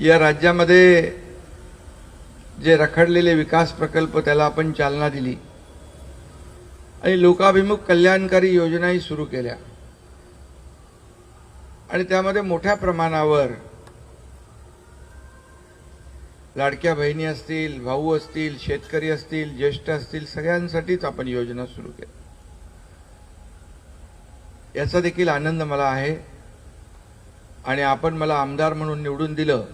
या राज्यामध्ये जे रखडलेले विकास प्रकल्प त्याला आपण चालना दिली. आणि लोकाभिमुख कल्याणकारी योजनाही सुरू केल्या. आणि त्यामध्ये मोठ्या प्रमाणावर लाडक्या बहिणी असतील भाऊ असतील शेतकरी असतील ज्येष्ठ असतील सगळ्यांसाठीच आपण योजना सुरू केल्या. याचा देखील आनंद मला आहे. आणि आपण मला आमदार म्हणून निवडून दिलं.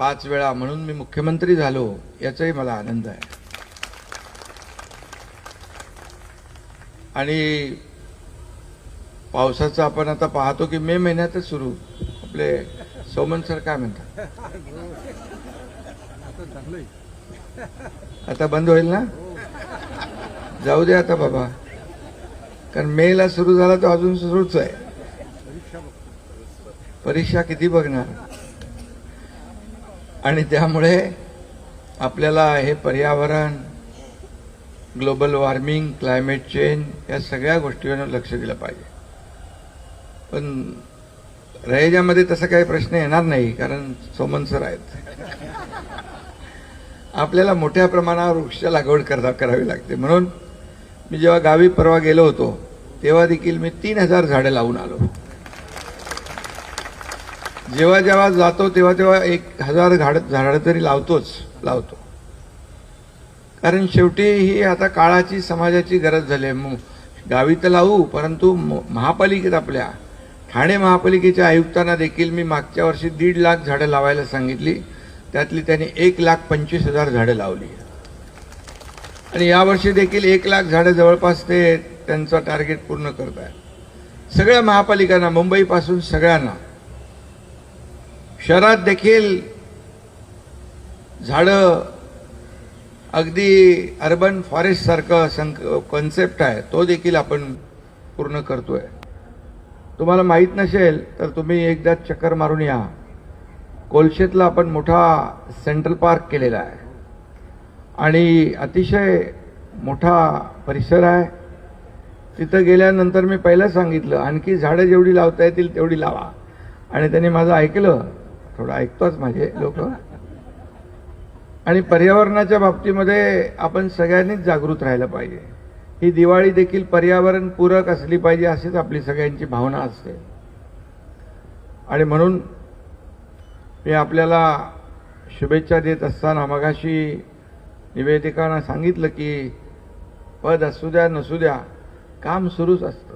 पाच वेळा म्हणून मी मुख्यमंत्री झालो याचाही मला आनंद आहे. आणि पावसाचं आपण आता पाहतो की मे महिन्यातच सुरू. आपले सोमन सर काय म्हणतात? आता बंद होईल ना? जाऊ दे आता बाबा. कारण मे ला सुरू झाला तर अजून सुरूच आहे. परीक्षा किती बघणार? आणि त्यामुळे आपल्याला हे पर्यावरण ग्लोबल वॉर्मिंग क्लायमेट चेंज या सगळ्या गोष्टीवर लक्ष दिलं पाहिजे. पण रयजामध्ये तसा काही प्रश्न येणार नाही कारण सोमन सर आहेत. आपल्याला मोठ्या प्रमाणावर वृक्ष लागवड करता करावी लागते. म्हणून मी जेव्हा गावी परवा गेलो होतो तेव्हा देखील मी तीन हजार झाडं लावून आलो. जेव्हा जेव्हा जातो तेव्हा तेव्हा एक हजार झाड झाडं तरी लावतोच लावतो. कारण शेवटी ही आता काळाची समाजाची गरज झाली आहे. गावी तर लावू परंतु म- महापालिकेत आपल्या ठाणे महापालिकेच्या आयुक्तांना देखील मी मागच्या वर्षी दीड लाख झाडं लावायला सांगितली. त्यातली त्यांनी एक लाख पंचवीस हजार झाडं लावली. आणि यावर्षी देखील एक लाख झाडं जवळपास ते त्यांचं टार्गेट पूर्ण करत आहेत सगळ्या महापालिकांना मुंबईपासून सगळ्यांना शहरात देखील झाडं अगदी अर्बन फॉरेस्ट सारखं संक कॉन्सेप्ट आहे. तो देखील आपण पूर्ण करतोय. तुम्हाला माहीत नसेल तर तुम्ही एकदा चक्कर मारून या. कोलशेतला आपण मोठा सेंट्रल पार्क केलेला आहे. आणि अतिशय मोठा परिसर आहे. तिथं गेल्यानंतर मी पहिलं सांगितलं आणखी झाडं जेवढी लावता येतील तेवढी लावा. आणि त्यांनी माझं ऐकलं. थोडं ऐकतोच माझे लोक. आणि पर्यावरणाच्या बाबतीमध्ये आपण सगळ्यांनीच जागृत राहिलं पाहिजे. ही दिवाळी देखील पर्यावरण पूरक असली पाहिजे अशीच आपली सगळ्यांची भावना असते. आणि म्हणून मी आपल्याला शुभेच्छा देत असताना मगाशी निवेदिकांना सांगितलं की पद असू द्या नसू द्या काम सुरूच असतं.